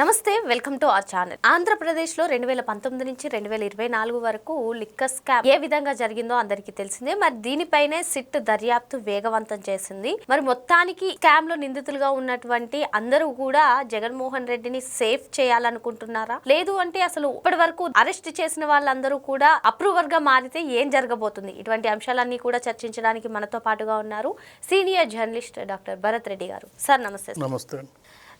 నమస్తే welcome to our channel. ఆంధ్రప్రదేశ్లో రెండు వేల పంతొమ్మిది నుంచి రెండు వేల ఇరవై నాలుగు వరకు లిక్కర్ స్కామ్ ఏ విధంగా జరిగిందో అందరికీ తెలిసిందే. మరి దీనిపైనే సిట్ దర్యాప్తు వేగవంతం చేసింది. మరి మొత్తానికి స్కామ్లో నిందితులుగా ఉన్నటువంటి అందరూ కూడా జగన్మోహన్ రెడ్డిని సేఫ్ చేయాలనుకుంటున్నారా? లేదు అంటే అసలు ఇప్పటి వరకు అరెస్ట్ చేసిన వాళ్ళందరూ కూడా అప్రూవర్గా మారితే ఏం జరగబోతుంది? ఇటువంటి అంశాలన్నీ కూడా చర్చించడానికి మనతో పాటుగా ఉన్నారు senior journalist doctor Bharat Reddy గారు. సార్ నమస్తే. సార్. నమస్తే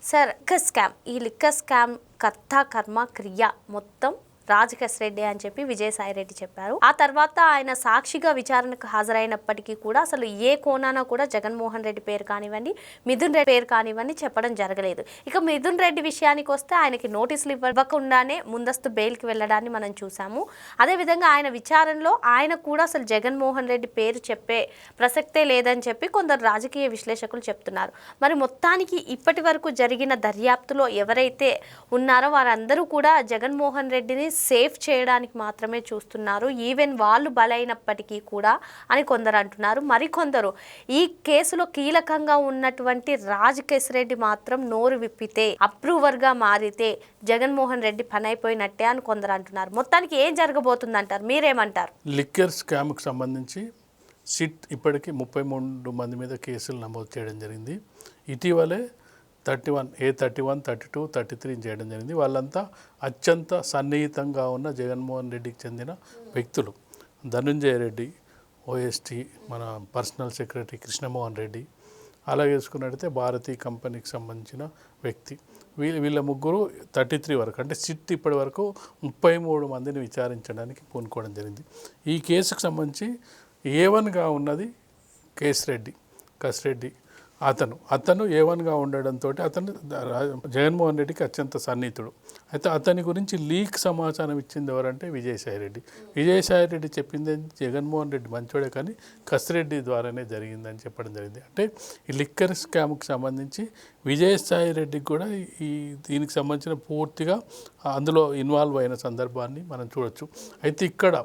సార్ లిక్కర్ స్కామ్. ఈ లిక్క స్కామ్ కర్త కర్మ క్రియ మొత్తం రాజకేశ్ రెడ్డి అని చెప్పి విజయసాయి రెడ్డి చెప్పారు. ఆ తర్వాత ఆయన సాక్షిగా విచారణకు హాజరైనప్పటికీ కూడా అసలు ఏ కోణాన కూడా జగన్మోహన్ రెడ్డి పేరు కానివ్వండి మిథున్ రెడ్డి పేరు కానివ్వండి చెప్పడం జరగలేదు. ఇక మిథున్ రెడ్డి విషయానికి వస్తే ఆయనకి నోటీసులు ఇవ్వకుండానే ముందస్తు బెయిల్కి వెళ్ళడాన్ని మనం చూసాము. అదేవిధంగా ఆయన విచారణలో ఆయన కూడా అసలు జగన్మోహన్ రెడ్డి పేరు చెప్పే ప్రసక్తే లేదని చెప్పి కొందరు రాజకీయ విశ్లేషకులు చెప్తున్నారు. మరి మొత్తానికి ఇప్పటి వరకు జరిగిన దర్యాప్తులో ఎవరైతే ఉన్నారో వారందరూ కూడా జగన్మోహన్ రెడ్డిని సేఫ్ చేయడానికి మాత్రమే చూస్తున్నారు. ఈవెన్ వాళ్ళు బలైనప్పటికీ కూడా అని కొందరు అంటున్నారు. మరికొందరు ఈ కేసులో కీలకంగా ఉన్నటువంటి రాజ్ రెడ్డి మాత్రం నోరు విప్పితే అప్రూవర్గా మారితే జగన్మోహన్ రెడ్డి పని అయిపోయినట్టే అని కొందరు అంటున్నారు. మొత్తానికి ఏం జరగబోతుంది అంటారు మీరేమంటారు? లిక్కర్ స్కామ్కి సంబంధించి సిట్ ఇప్పటికీ ముప్పై మూడు మంది మీద కేసులు నమోదు చేయడం జరిగింది. ఇటీవలే thirty one A thirty one thirty two thirty three చేయడం జరిగింది. వాళ్ళంతా అత్యంత సన్నిహితంగా ఉన్న జగన్మోహన్ రెడ్డికి చెందిన వ్యక్తులు. ధనుంజయ రెడ్డి ఓఎస్టీ మన పర్సనల్ సెక్రటరీ కృష్ణమోహన్ రెడ్డి అలాగే చూసుకున్నట్టయితే భారతీ కంపెనీకి సంబంధించిన వ్యక్తి. వీళ్ళ వీళ్ళ ముగ్గురు థర్టీ త్రీ వరకు అంటే సిట్ ఇప్పటి వరకు ముప్పై మూడు మందిని విచారించడానికి పూనుకోవడం జరిగింది. ఈ కేసుకు సంబంధించి ఏ వన్గా ఉన్నది? కేసిరెడ్డి కసిరెడ్డి అతను అతను ఏ వన్గా ఉండడంతో అతను జగన్మోహన్ రెడ్డికి అత్యంత సన్నిహితుడు. అయితే అతని గురించి లీక్ సమాచారం ఇచ్చింది ఎవరంటే విజయసాయి రెడ్డి. విజయసాయి రెడ్డి చెప్పింది జగన్మోహన్ రెడ్డి మంచోడే కానీ కసిరెడ్డి ద్వారానే జరిగిందని చెప్పడం జరిగింది. అంటే ఈ లిక్కర్ స్కామ్కి సంబంధించి విజయసాయి రెడ్డికి కూడా ఈ దీనికి సంబంధించిన పూర్తిగా అందులో ఇన్వాల్వ్ అయిన సందర్భాన్ని మనం చూడొచ్చు. అయితే ఇక్కడ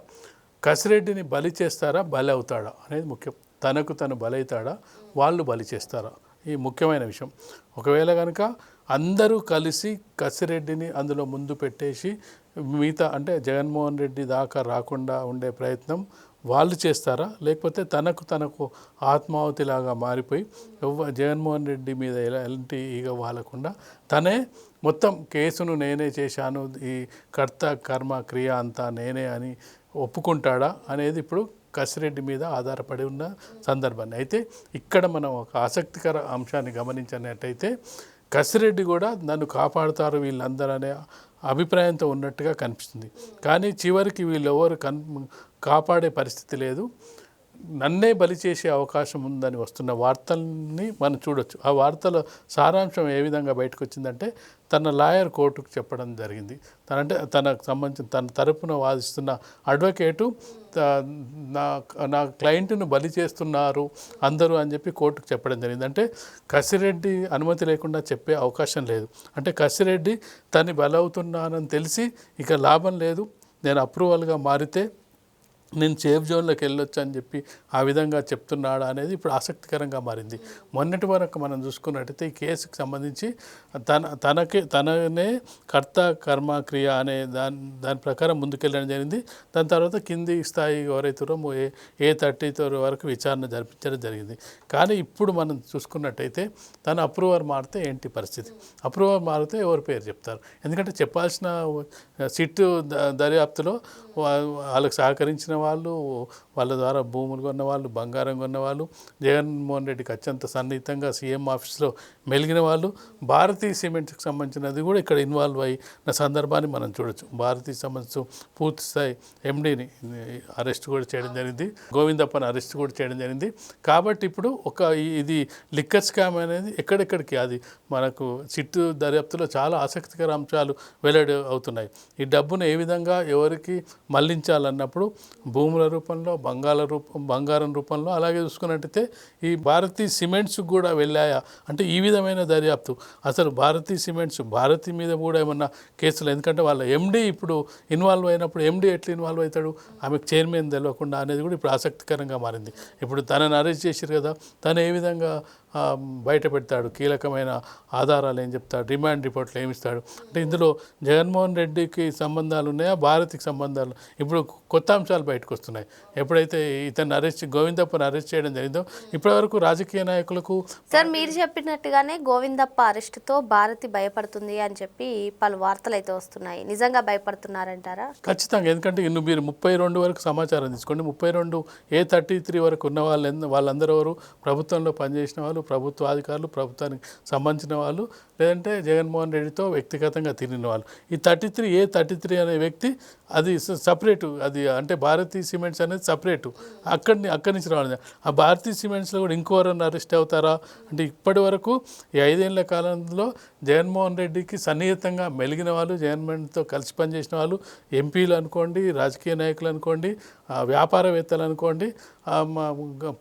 కసిరెడ్డిని బలి చేస్తారా? బలి అవుతాడా? అనేది ముఖ్యం. తనకు తను బలైతాడా? వాళ్ళు బలి చేస్తారా? ఈ ముఖ్యమైన విషయం. ఒకవేళ కనుక అందరూ కలిసి కసిరెడ్డిని అందులో ముందు పెట్టేసి మిగతా అంటే జగన్మోహన్ రెడ్డి దాకా రాకుండా ఉండే ప్రయత్నం వాళ్ళు చేస్తారా? లేకపోతే తనకు తనకు ఆత్మాహుతిలాగా మారిపోయి ఎవ్వ జగన్మోహన్ రెడ్డి మీద ఎలా- ఎలాంటి ఈగ వాలకుండా తనే మొత్తం కేసును నేనే చేశాను ఈ కర్త కర్మ క్రియ అంతా నేనే అని ఒప్పుకుంటాడా? అనేది ఇప్పుడు కసిరెడ్డి మీద ఆధారపడి ఉన్న సందర్భాన్ని. అయితే ఇక్కడ మనం ఒక ఆసక్తికర అంశాన్ని గమనించినట్టయితే కసిరెడ్డి కూడా నన్ను కాపాడుతారు వీళ్ళందరూ అనే అభిప్రాయంతో ఉన్నట్టుగా కనిపిస్తుంది. కానీ చివరికి వీళ్ళు ఎవరు కన్ కాపాడే పరిస్థితి లేదు. నన్నే బలి చేసే అవకాశం ఉందని వస్తున్న వార్తల్ని మనం చూడొచ్చు. ఆ వార్తల సారాంశం ఏ విధంగా బయటకు వచ్చిందంటే తన లాయర్ కోర్టుకు చెప్పడం జరిగింది. తనంటే తనకు సంబంధించిన తన తరపున వాదిస్తున్న అడ్వకేటు త- నా నా క్లయింట్ను బలి చేస్తున్నారు అందరూ అని చెప్పి కోర్టుకు చెప్పడం జరిగింది. అంటే కసిరెడ్డి అనుమతి లేకుండా చెప్పే అవకాశం లేదు. అంటే కసిరెడ్డి తను బలవుతున్నానని తెలిసి ఇక లాభం లేదు. నేను అప్రూవల్గా మారితే నేను సేఫ్ జోన్లోకి వెళ్ళొచ్చు అని చెప్పి ఆ విధంగా చెప్తున్నాడా అనేది ఇప్పుడు ఆసక్తికరంగా మారింది. మొన్నటి వరకు మనం చూసుకున్నట్టయితే ఈ కేసుకు సంబంధించి తన తనకి తననే కర్త కర్మ క్రియ అనే దాని దాని ప్రకారం ముందుకెళ్ళడం జరిగింది. దాని తర్వాత కింది స్థాయి ఎవరైతారో ఏ ఏ థర్టీ వరకు విచారణ జరిపించడం జరిగింది. కానీ ఇప్పుడు మనం చూసుకున్నట్టయితే తన అప్రూవర్ మారితే ఏంటి పరిస్థితి? అప్రూవర్ మారితే ఎవరి పేరు చెప్తారు? ఎందుకంటే చెప్పాల్సిన సిట్టు ద- దర్యాప్తులో వాళ్ళకు వాళ్ళకి సహకరించిన వాళ్ళు వాళ్ళ ద్వారా భూములు కొన్న వాళ్ళు బంగారం కొన్న వాళ్ళు జగన్మోహన్ రెడ్డికి అత్యంత సన్నిహితంగా సీఎం ఆఫీస్లో మెలిగిన వాళ్ళు భారతీయ సిమెంట్కి సంబంధించినది కూడా ఇక్కడ ఇన్వాల్వ్ అయిన సందర్భాన్ని మనం చూడొచ్చు. భారతీయ సంబంధించి పూర్తి స్థాయి ఎండీని అరెస్ట్ కూడా చేయడం జరిగింది. గోవిందప్పని అరెస్ట్ కూడా చేయడం జరిగింది. కాబట్టి ఇప్పుడు ఒక ఇది లిక్కర్ స్కామ్ అనేది ఎక్కడెక్కడికి అది మనకు సిట్టు దర్యాప్తులో చాలా ఆసక్తికర అంశాలు వెల్లడి అవుతున్నాయి. ఈ డబ్బును ఏ విధంగా ఎవరికి మళ్ళించాలన్నప్పుడు భూముల రూపంలో బంగాళ రూపం బంగారం రూపంలో అలాగే చూసుకున్నట్టయితే ఈ భారతీయ సిమెంట్స్ కూడా వెళ్ళాయా? అంటే ఈ విధమైన దర్యాప్తు. అసలు భారతీయ సిమెంట్స్ భారతి మీద కూడా ఏమన్నా కేసులు? ఎందుకంటే వాళ్ళ ఎండీ ఇప్పుడు ఇన్వాల్వ్ అయినప్పుడు ఎండీ ఎట్లా ఇన్వాల్వ్ అవుతాడు? ఆమెకు చైర్మన్ తెలియకుండా అనేది కూడా ఇప్పుడు ఆసక్తికరంగా మారింది. ఇప్పుడు తనని అరెస్ట్ చేశారు కదా తను ఏ విధంగా బయట పెడతాడు. కీలకమైన ఆధారాలు ఏం చెప్తాడు? రిమాండ్ రిపోర్ట్లు ఏమి ఇస్తాడు? అంటే ఇందులో జగన్మోహన్ రెడ్డికి సంబంధాలు ఉన్నాయా? భారత్కి సంబంధాలు ఇప్పుడు కొత్త అంశాలు బయటకు వస్తున్నాయి. ఎప్పుడైతే ఇతను అరెస్ట్ గోవిందప్పని అరెస్ట్ చేయడం జరిగిందో ఇప్పటివరకు రాజకీయ నాయకులకు సార్ మీరు చెప్పినట్టుగానే గోవిందప్ప అరెస్టుతో భారతి భయపడుతుంది అని చెప్పి పలు వార్తలు అయితే వస్తున్నాయి. నిజంగా భయపడుతున్నారంటారా? ఖచ్చితంగా. ఎందుకంటే ఇನ್ನು మీరు ముప్పై రెండు వరకు సమాచారం తీసుకోండి. ముప్పై రెండు ఏ థర్టీ త్రీ వరకు ఉన్న వాళ్ళ వాళ్ళందరూ ఎవరు? ప్రభుత్వంలో పనిచేసిన వాళ్ళు ప్రభుత్వ అధికారులు ప్రభుత్వానికి సంబంధించిన వాళ్ళు లేదంటే జగన్మోహన్ రెడ్డితో వ్యక్తిగతంగా తిరిగిన వాళ్ళు. ఈ thirty three A thirty three అనే వ్యక్తి అది సపరేటు అది అంటే భారతీయ సిమెంట్స్ అనేది సపరేటు. అక్కడిని అక్కడి నుంచి రావాలి. ఆ భారతీయ సిమెంట్స్లో కూడా ఇంకోవరన్నా అరెస్ట్ అవుతారా? అంటే ఇప్పటి వరకు ఈ ఐదేళ్ళ కాలంలో జగన్మోహన్ రెడ్డికి సన్నిహితంగా మెలిగిన వాళ్ళు జగన్మోహన్తో కలిసి పనిచేసిన వాళ్ళు ఎంపీలు అనుకోండి రాజకీయ నాయకులు అనుకోండి వ్యాపారవేత్తలు అనుకోండి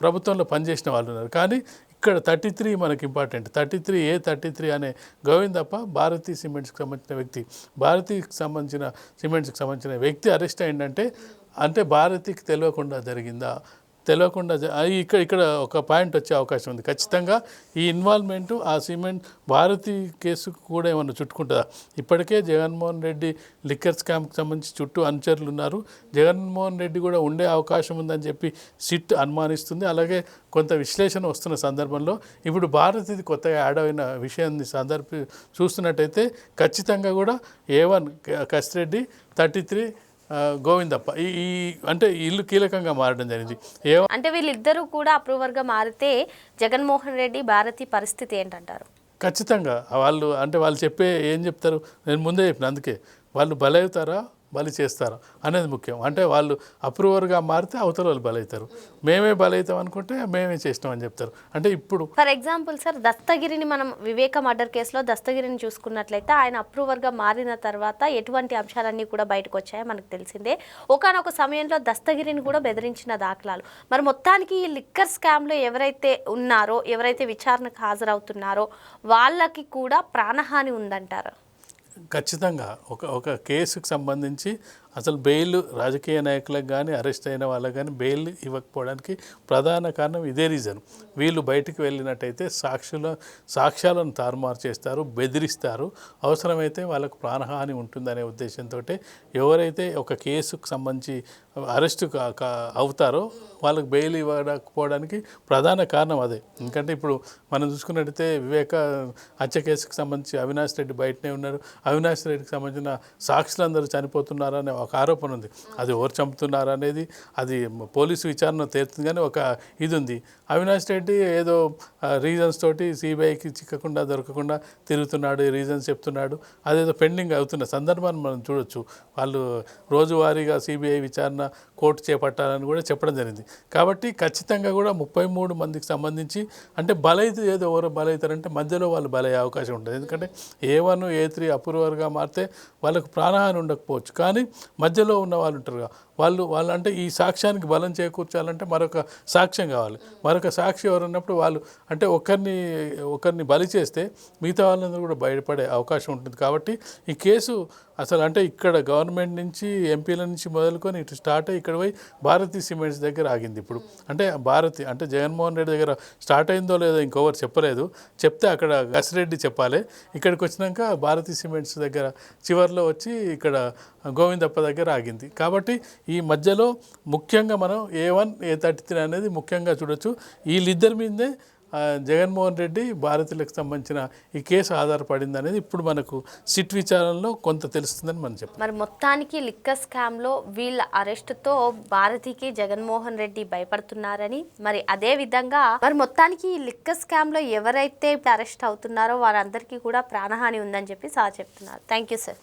ప్రభుత్వంలో పనిచేసిన వాళ్ళు ఉన్నారు. కానీ ఇక్కడ థర్టీ త్రీ మనకి important. Thirty three A thirty three అనే గోవిందప్ప భారతీ సిమెంట్స్కి సంబంధించిన వ్యక్తి. భారతీకి సంబంధించిన సిమెంట్స్కి సంబంధించిన వ్యక్తి అరెస్ట్ అయిందంటే అంటే భారతికి తెలియకుండా జరిగిందా? తెలియకుండా ఇక్కడ ఇక్కడ ఒక పాయింట్ వచ్చే అవకాశం ఉంది. ఖచ్చితంగా ఈ ఇన్వాల్వ్మెంట్ ఆ సిమెంట్ భారతి కేసుకు కూడా ఏమన్నా చుట్టుకుంటుందా? ఇప్పటికే జగన్మోహన్ రెడ్డి లిక్కర్ స్కామ్కి సంబంధించి చుట్టూ అనుచరులు ఉన్నారు. జగన్మోహన్ రెడ్డి కూడా ఉండే అవకాశం ఉందని చెప్పి సిట్ అనుమానిస్తుంది. అలాగే కొంత విశ్లేషణ వస్తున్న సందర్భంలో ఇప్పుడు భారతిది కొత్తగా యాడ్ అయిన విషయాన్ని సందర్భ చూస్తున్నట్టయితే ఖచ్చితంగా కూడా A one Kasireddy thirty three Govindappa. ఈ ఈ అంటే ఇల్లు కీలకంగా మారడం జరిగింది. ఏ అంటే వీళ్ళిద్దరూ కూడా అప్రూవర్గా మారితే జగన్మోహన్ రెడ్డి భారతి పరిస్థితి ఏంటంటారు? ఖచ్చితంగా. వాళ్ళు అంటే వాళ్ళు చెప్పే ఏం చెప్తారు? నేను ముందే చెప్పిన అందుకే. వాళ్ళు బలవుతారా బలి చేస్తారు అనేది ముఖ్యం. అంటే వాళ్ళు అప్రూవర్గా మారితే అవతల వాళ్ళు బలవుతారు మేమే బలవుతాం అనుకుంటే మేమే చేసినాం అని చెప్తారు. అంటే ఇప్పుడు ఫర్ ఎగ్జాంపుల్ సార్ దస్తగిరిని మనం వివేక మర్డర్ కేసులో దస్తగిరిని చూసుకున్నట్లయితే ఆయన అప్రూవర్గా మారిన తర్వాత ఎటువంటి అంశాలన్నీ కూడా బయటకు వచ్చాయో మనకు తెలిసిందే. ఒకనొక సమయంలో దస్తగిరిని కూడా బెదిరించిన దాఖలాలు. మరి మొత్తానికి ఈ లిక్కర్ స్కామ్లో ఎవరైతే ఉన్నారో ఎవరైతే విచారణకు హాజరవుతున్నారో వాళ్ళకి కూడా ప్రాణహాని ఉందంటారు? ఖచ్చితంగా ఒక ఒక కేసుకు సంబంధించి అసలు బెయిల్ రాజకీయ నాయకులకు కానీ అరెస్ట్ అయిన వాళ్ళకు కానీ బెయిల్ ఇవ్వకపోవడానికి ప్రధాన కారణం ఇదే రీజన్. వీళ్ళు బయటికి వెళ్ళినట్టయితే సాక్షుల సాక్ష్యాలను తారుమారు చేస్తారు బెదిరిస్తారు. అవసరమైతే వాళ్ళకు ప్రాణహాని ఉంటుందనే ఉద్దేశంతో ఎవరైతే ఒక కేసుకు సంబంధించి అరెస్ట్ అవుతారో వాళ్ళకి బెయిల్ ఇవ్వకపోవడానికి ప్రధాన కారణం అదే. ఎందుకంటే ఇప్పుడు మనం చూసుకున్నట్టయితే వివేక హత్య కేసుకు సంబంధించి అవినాష్ రెడ్డి బయటనే ఉన్నారు. అవినాష్ రెడ్డికి సంబంధించిన సాక్షులందరూ చనిపోతున్నారనే ఒక ఆరోపణ ఉంది. అది ఎవరు చంపుతున్నారు అనేది అది పోలీసు విచారణ తేలుతుంది కానీ ఒక ఇది ఉంది. అవినాష్ రెడ్డి ఏదో రీజన్స్ తోటి సిబిఐకి చిక్కకుండా దొరకకుండా తిరుగుతున్నాడు రీజన్స్ చెప్తున్నాడు. అదేదో పెండింగ్ అవుతున్న సందర్భాన్ని మనం చూడొచ్చు. వాళ్ళు రోజువారీగా సిబిఐ విచారణ కోర్టు చేపట్టాలని కూడా చెప్పడం జరిగింది. కాబట్టి ఖచ్చితంగా కూడా ముప్పై మూడు మందికి సంబంధించి అంటే బలైతే ఏదో ఎవరో బలైతారంటే మధ్యలో వాళ్ళు బలయ్యే అవకాశం ఉంటుంది. ఎందుకంటే ఏ వన్ ఏ త్రీ అప్రూవర్గా మారితే వాళ్ళకు ప్రాణహాని ఉండకపోవచ్చు. కానీ మధ్యలో ఉన్న వాళ్ళు ఉంటారు కదా, వాళ్ళు వాళ్ళు అంటే ఈ సాక్ష్యానికి బలం చేకూర్చాలంటే మరొక సాక్ష్యం కావాలి. మరొక సాక్షి ఎవరు ఉన్నప్పుడు వాళ్ళు అంటే ఒకరిని ఒకరిని బలి చేస్తే మిగతా వాళ్ళందరూ కూడా బయటపడే అవకాశం ఉంటుంది. కాబట్టి ఈ కేసు అసలు అంటే ఇక్కడ గవర్నమెంట్ నుంచి ఎంపీల నుంచి మొదలుకొని ఇటు స్టార్ట్ అయ్యి ఇక్కడ పోయి భారతీ సిమెంట్స్ దగ్గర ఆగింది ఇప్పుడు. అంటే భారతి అంటే జగన్మోహన్ రెడ్డి దగ్గర స్టార్ట్ అయిందో లేదో ఇంకొకరు చెప్పలేదు. చెప్తే అక్కడ గసిరెడ్డి చెప్పాలి. ఇక్కడికి వచ్చినాక భారతీ సిమెంట్స్ దగ్గర చివర్లో వచ్చి ఇక్కడ గోవిందప్ప దగ్గర ఆగింది. కాబట్టి ఈ మధ్యలో ముఖ్యంగా మనం A one A thirty three అనేది ముఖ్యంగా చూడొచ్చు. వీళ్ళిద్దరి మీదే జగన్మోహన్ రెడ్డి భారతీయులకు సంబంధించిన ఈ కేసు ఆధారపడింది అనేది ఇప్పుడు మనకు సిట్ విచారణలో కొంత తెలుస్తుందని మనం చెప్పాలి. మరి మొత్తానికి లిక్కర్ స్కామ్లో వీళ్ళ అరెస్ట్తో భారతికి జగన్మోహన్ రెడ్డి భయపడుతున్నారని మరి అదే విధంగా మరి మొత్తానికి ఈ లిక్కర్ స్కామ్లో ఎవరైతే అరెస్ట్ అవుతున్నారో వారందరికీ కూడా ప్రాణహాని ఉందని చెప్పి సార్ చెప్తున్నారు. Thank you sir.